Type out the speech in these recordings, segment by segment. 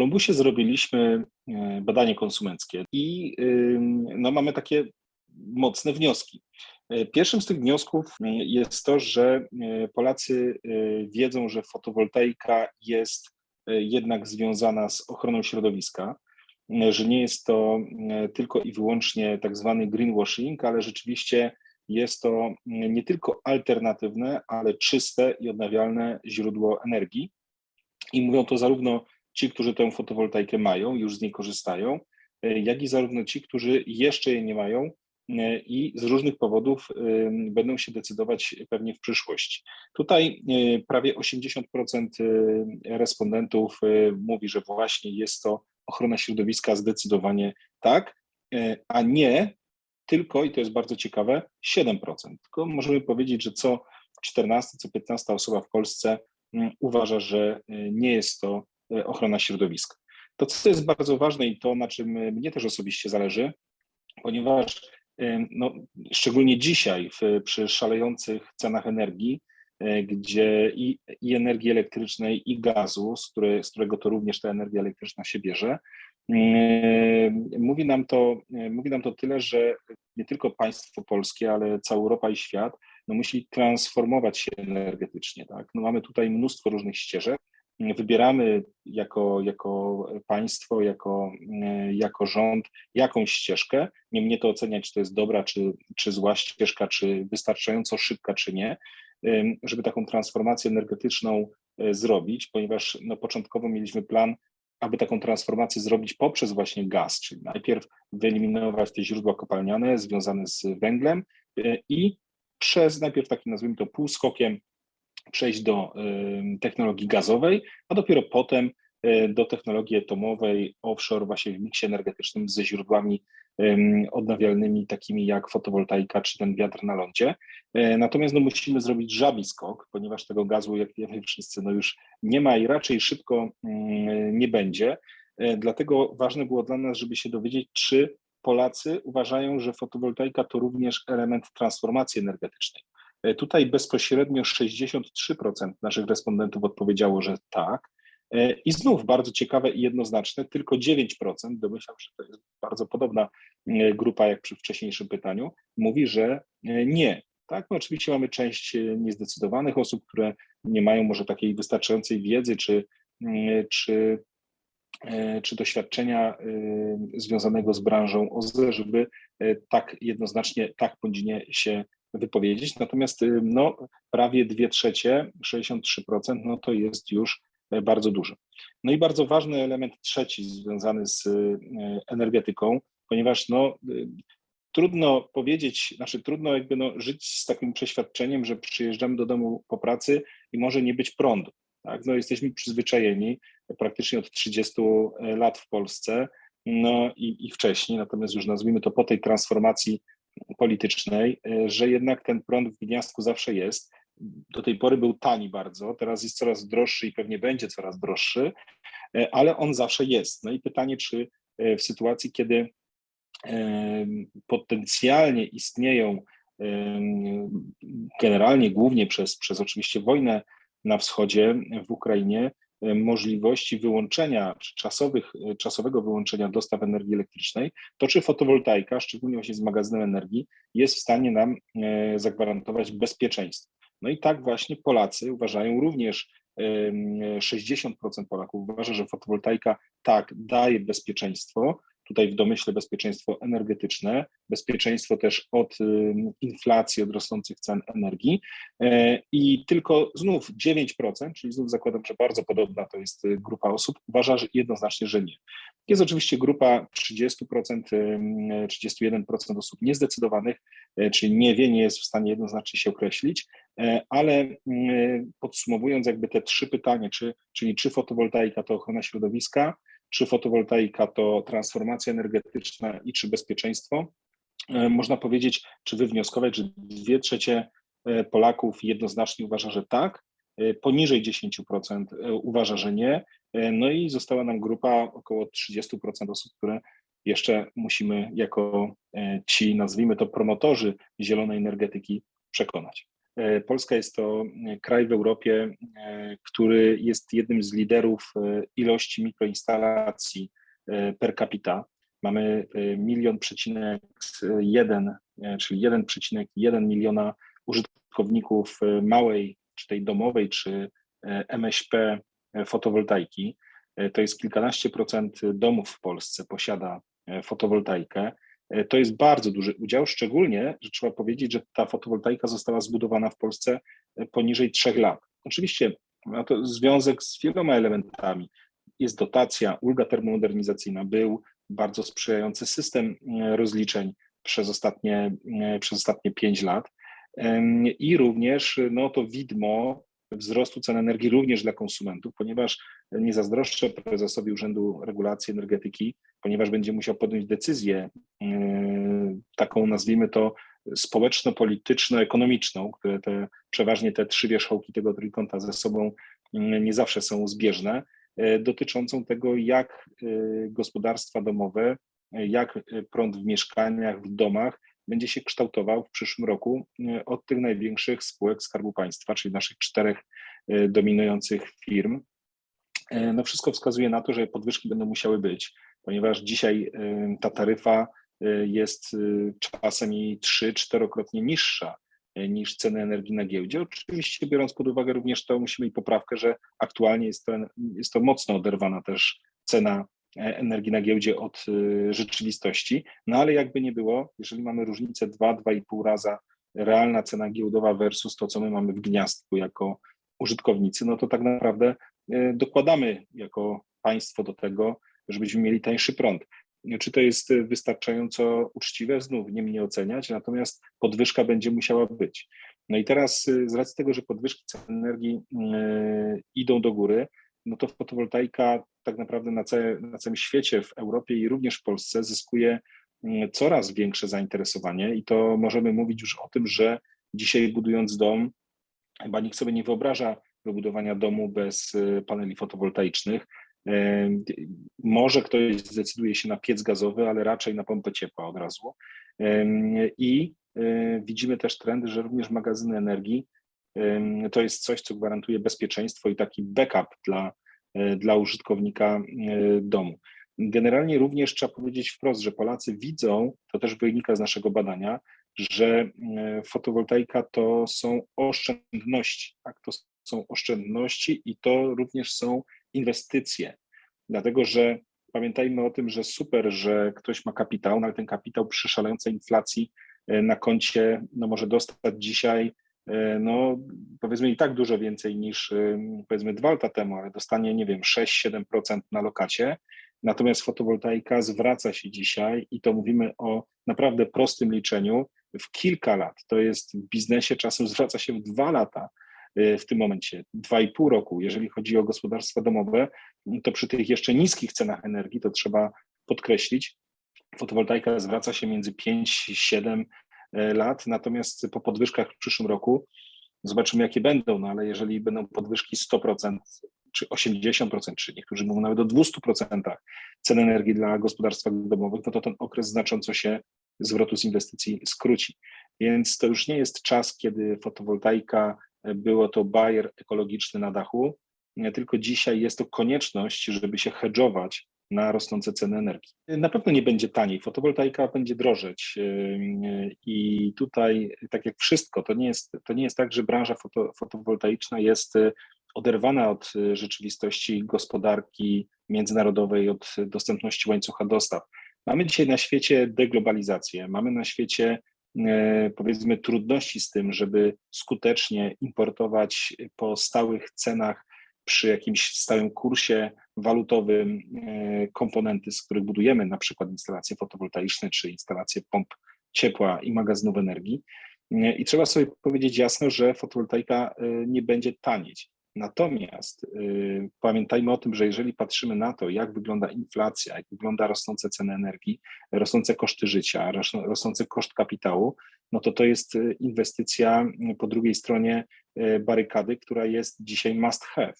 Kolumbusie zrobiliśmy e, badanie konsumenckie i no, mamy takie mocne wnioski. E, pierwszym z tych wniosków jest to, że Polacy wiedzą, że fotowoltaika jest jednak związana z ochroną środowiska, że nie jest to tylko i wyłącznie tak zwany greenwashing, ale rzeczywiście jest to nie tylko alternatywne, ale czyste i odnawialne źródło energii. I mówią to zarówno ci, którzy tę fotowoltaikę mają, już z niej korzystają, jak i zarówno ci, którzy jeszcze jej nie mają i z różnych powodów będą się decydować pewnie w przyszłości. Tutaj prawie 80% respondentów mówi, że właśnie jest to ochrona środowiska zdecydowanie tak, a nie tylko, i to jest bardzo ciekawe, 7%. Tylko możemy powiedzieć, że co 14, co 15 osoba w Polsce mm, uważa, że nie jest to ochrona środowiska. To, co jest bardzo ważne i to, na czym y, mnie też osobiście zależy, ponieważ no, szczególnie dzisiaj w, przy szalejących cenach energii, gdzie i, i, energii elektrycznej, i gazu, z, który, z którego to również ta energia elektryczna się bierze, Mówi nam, to, mówi nam to tyle, że nie tylko państwo polskie, ale cała Europa i świat no musi transformować się energetycznie. Tak? No mamy tutaj mnóstwo różnych ścieżek. Wybieramy jako, jako państwo, jako, jako rząd jakąś ścieżkę. Nie mnie to oceniać, czy to jest dobra, czy, czy zła ścieżka, czy wystarczająco szybka, czy nie, żeby taką transformację energetyczną e, zrobić, ponieważ no, początkowo mieliśmy plan aby taką transformację zrobić poprzez właśnie gaz, czyli najpierw wyeliminować te źródła kopalniane związane z węglem e, i przez najpierw takim nazwijmy to półskokiem przejść do technologii gazowej, a dopiero potem e, do technologii atomowej, offshore właśnie w miksie energetycznym ze źródłami odnawialnymi, takimi jak fotowoltaika czy ten wiatr na lądzie. E, natomiast no, musimy zrobić żabi skok, ponieważ tego gazu, jak wiemy wszyscy, no już nie ma i raczej szybko nie będzie. E, dlatego ważne było dla nas, żeby się dowiedzieć, czy Polacy uważają, że fotowoltaika to również element transformacji energetycznej. E, tutaj bezpośrednio 63% naszych respondentów odpowiedziało, że tak, E, I znów bardzo ciekawe i jednoznaczne, tylko 9%, domyślam się, że to jest bardzo podobna grupa jak przy wcześniejszym pytaniu, mówi, że e, nie. Tak, no oczywiście mamy część niezdecydowanych osób, które nie mają może takiej wystarczającej wiedzy czy, czy, czy doświadczenia związanego z branżą OZE, żeby tak jednoznacznie tak bądź nie się wypowiedzieć. Natomiast no, prawie 2 trzecie, 63%, no to jest już bardzo duży. No i bardzo ważny element trzeci związany z e, energetyką, ponieważ no, e, trudno powiedzieć, znaczy trudno jakby no, żyć z takim przeświadczeniem, że przyjeżdżamy do domu po pracy i może nie być prądu. Tak? No, jesteśmy przyzwyczajeni praktycznie od 30 e, lat w Polsce no, i, i wcześniej, natomiast już nazwijmy to po tej transformacji politycznej, że jednak ten prąd w gniazdku zawsze jest do tej pory był tani bardzo, teraz jest coraz droższy i pewnie będzie coraz droższy, e, ale on zawsze jest. No i pytanie, czy e, w sytuacji, kiedy e, potencjalnie istnieją generalnie, głównie przez, przez oczywiście wojnę na wschodzie, w Ukrainie, możliwości wyłączenia, czy czasowych, czasowego wyłączenia dostaw energii elektrycznej, to czy fotowoltaika, szczególnie właśnie z magazynem energii, jest w stanie nam zagwarantować bezpieczeństwo. No i tak właśnie Polacy uważają również 60% Polaków uważa, że fotowoltaika tak daje bezpieczeństwo, tutaj w domyśle bezpieczeństwo energetyczne, bezpieczeństwo też od inflacji, od rosnących cen energii e, i tylko znów 9%, czyli znów zakładam, że bardzo podobna to jest y, grupa osób, uważa że jednoznacznie, że nie. Jest oczywiście grupa 30%, 31% osób niezdecydowanych, e, czyli nie wie, nie jest w stanie jednoznacznie się określić, e, ale podsumowując jakby te trzy pytania, czy, czyli czy fotowoltaika to ochrona środowiska, czy fotowoltaika to transformacja energetyczna i czy bezpieczeństwo, e, można powiedzieć, czy wywnioskować, że dwie trzecie e, Polaków jednoznacznie uważa, że tak, e, poniżej 10% uważa, że nie, no i została nam grupa około 30% osób, które jeszcze musimy jako ci, nazwijmy to promotorzy zielonej energetyki przekonać. Polska jest to kraj w Europie, który jest jednym z liderów ilości mikroinstalacji per capita. Mamy milion przecinek jeden, czyli 1,1 miliona użytkowników małej, czy tej domowej, czy MŚP fotowoltaiki. To jest kilkanaście procent domów w Polsce posiada fotowoltaikę. To jest bardzo duży udział, szczególnie, że trzeba powiedzieć, że ta fotowoltaika została zbudowana w Polsce poniżej trzech lat. Oczywiście ma to związek z wieloma elementami. Jest dotacja, ulga termomodernizacyjna, był bardzo sprzyjający system rozliczeń przez ostatnie, przez ostatnie 5 lat. I również no, to widmo wzrostu cen energii również dla konsumentów, ponieważ nie zazdroszczę prezesowi Urzędu Regulacji Energetyki, ponieważ będzie musiał podjąć decyzję yy, taką, nazwijmy to, społeczno-polityczno-ekonomiczną, które te, przeważnie te trzy wierzchołki tego trójkąta ze sobą nie zawsze są zbieżne, yy, dotyczącą tego, jak gospodarstwa domowe, jak prąd w mieszkaniach, w domach będzie się kształtował w przyszłym roku e, od tych największych spółek Skarbu Państwa, czyli naszych czterech e, dominujących firm. E, no wszystko wskazuje na to, że podwyżki będą musiały być, ponieważ dzisiaj ta taryfa jest czasem i trzy, czterokrotnie niższa niż ceny energii na giełdzie. Oczywiście biorąc pod uwagę również to, musimy mieć poprawkę, że aktualnie jest to, jest to mocno oderwana też cena E, energii na giełdzie od e, rzeczywistości. No ale jakby nie było, jeżeli mamy różnicę 2-2,5 raza realna cena giełdowa versus to, co my mamy w gniazdku jako użytkownicy, no to tak naprawdę e, dokładamy jako państwo do tego, żebyśmy mieli tańszy prąd. Czy to jest wystarczająco uczciwe? Znów nie mnie oceniać, natomiast podwyżka będzie musiała być. No i teraz z racji tego, że podwyżki cen energii idą do góry, no to fotowoltaika tak naprawdę na, całe, na całym świecie, w Europie i również w Polsce zyskuje coraz większe zainteresowanie i to możemy mówić już o tym, że dzisiaj budując dom, chyba nikt sobie nie wyobraża wybudowania domu bez y, paneli fotowoltaicznych. Może ktoś zdecyduje się na piec gazowy, ale raczej na pompę ciepła od razu. I y, widzimy też trend, że również magazyny energii to jest coś, co gwarantuje bezpieczeństwo i taki backup dla, e, dla użytkownika e, domu. Generalnie również trzeba powiedzieć wprost, że Polacy widzą, to też wynika z naszego badania, że e, fotowoltaika to są oszczędności, tak? to są oszczędności i to również są inwestycje, dlatego że pamiętajmy o tym, że super, że ktoś ma kapitał, no ale ten kapitał przy szalejącej inflacji na koncie no może dostać dzisiaj E, no powiedzmy i tak dużo więcej niż e, powiedzmy dwa lata temu, ale dostanie, nie wiem, 6-7% na lokacie. Natomiast fotowoltaika zwraca się dzisiaj i to mówimy o naprawdę prostym liczeniu w kilka lat. To jest w biznesie czasem zwraca się w dwa lata e, w tym momencie, dwa i pół roku. Jeżeli chodzi o gospodarstwa domowe, to przy tych jeszcze niskich cenach energii, to trzeba podkreślić, fotowoltaika zwraca się między 5-7 E, lat, natomiast po podwyżkach w przyszłym roku zobaczymy, jakie będą, no ale jeżeli będą podwyżki 100%, czy 80%, czy niektórzy mówią nawet o 200% cen energii dla gospodarstw domowych, no to ten okres znacząco się zwrotu z inwestycji skróci. Więc to już nie jest czas, kiedy fotowoltaika było to bajer ekologiczny na dachu, tylko dzisiaj jest to konieczność, żeby się hedżować na rosnące ceny energii. Na pewno nie będzie taniej, fotowoltaika będzie drożeć i tutaj, tak jak wszystko, to nie jest, to nie jest tak, że branża foto, fotowoltaiczna jest y, oderwana od y, rzeczywistości gospodarki międzynarodowej, od dostępności łańcucha dostaw. Mamy dzisiaj na świecie deglobalizację, mamy na świecie powiedzmy trudności z tym, żeby skutecznie importować po stałych cenach przy jakimś stałym kursie walutowym e, komponenty, z których budujemy na przykład instalacje fotowoltaiczne czy instalacje pomp ciepła i magazynów energii. E, I trzeba sobie powiedzieć jasno, że fotowoltaika e, nie będzie tanieć. Natomiast y, pamiętajmy o tym, że jeżeli patrzymy na to, jak wygląda inflacja, jak wygląda rosnące ceny energii, rosnące koszty życia, rosnący koszt kapitału, no to to jest inwestycja po drugiej stronie barykady, która jest dzisiaj must have.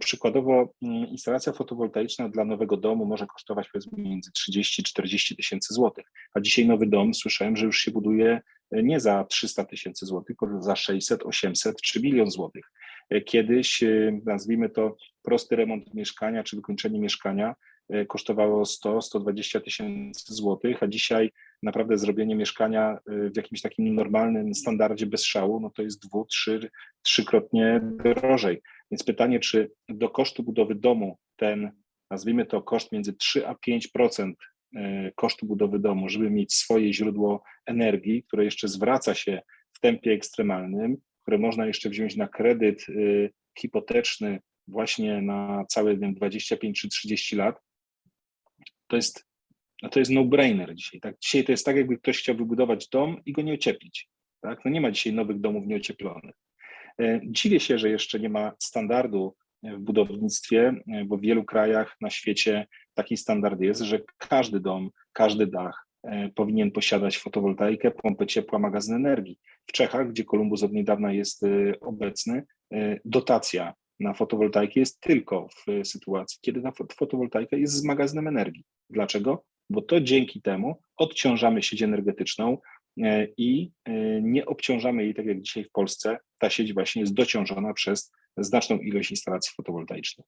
Przykładowo instalacja fotowoltaiczna dla nowego domu może kosztować powiedzmy między 30-40 tysięcy złotych, a dzisiaj nowy dom słyszałem, że już się buduje nie za 300 tysięcy złotych, tylko za 600, 800 czy milion złotych. Kiedyś, nazwijmy to, prosty remont mieszkania czy wykończenie mieszkania kosztowało 100-120 tysięcy złotych, a dzisiaj naprawdę zrobienie mieszkania w jakimś takim normalnym standardzie bez szału, no to jest dwu, trzy, trzykrotnie drożej. Więc pytanie, czy do kosztu budowy domu ten, nazwijmy to koszt między 3 a 5% e, kosztu budowy domu, żeby mieć swoje źródło energii, które jeszcze zwraca się w tempie ekstremalnym, które można jeszcze wziąć na kredyt e, hipoteczny właśnie na całe wiem, 25 czy 30 lat, to jest, no to jest no-brainer dzisiaj. Tak? Dzisiaj to jest tak, jakby ktoś chciał wybudować dom i go nie ocieplić. Tak? No nie ma dzisiaj nowych domów nieocieplonych. E, dziwię się, że jeszcze nie ma standardu w budownictwie, e, bo w wielu krajach na świecie taki standard jest, że każdy dom, każdy dach powinien posiadać fotowoltaikę, pompę ciepła, magazyn energii. W Czechach, gdzie Kolumbus od niedawna jest obecny, dotacja na fotowoltaikę jest tylko w sytuacji, kiedy ta fotowoltaika jest z magazynem energii. Dlaczego? Bo to dzięki temu odciążamy sieć energetyczną, E, i e, nie obciążamy jej, tak jak dzisiaj w Polsce, ta sieć właśnie jest dociążona przez znaczną ilość instalacji fotowoltaicznych.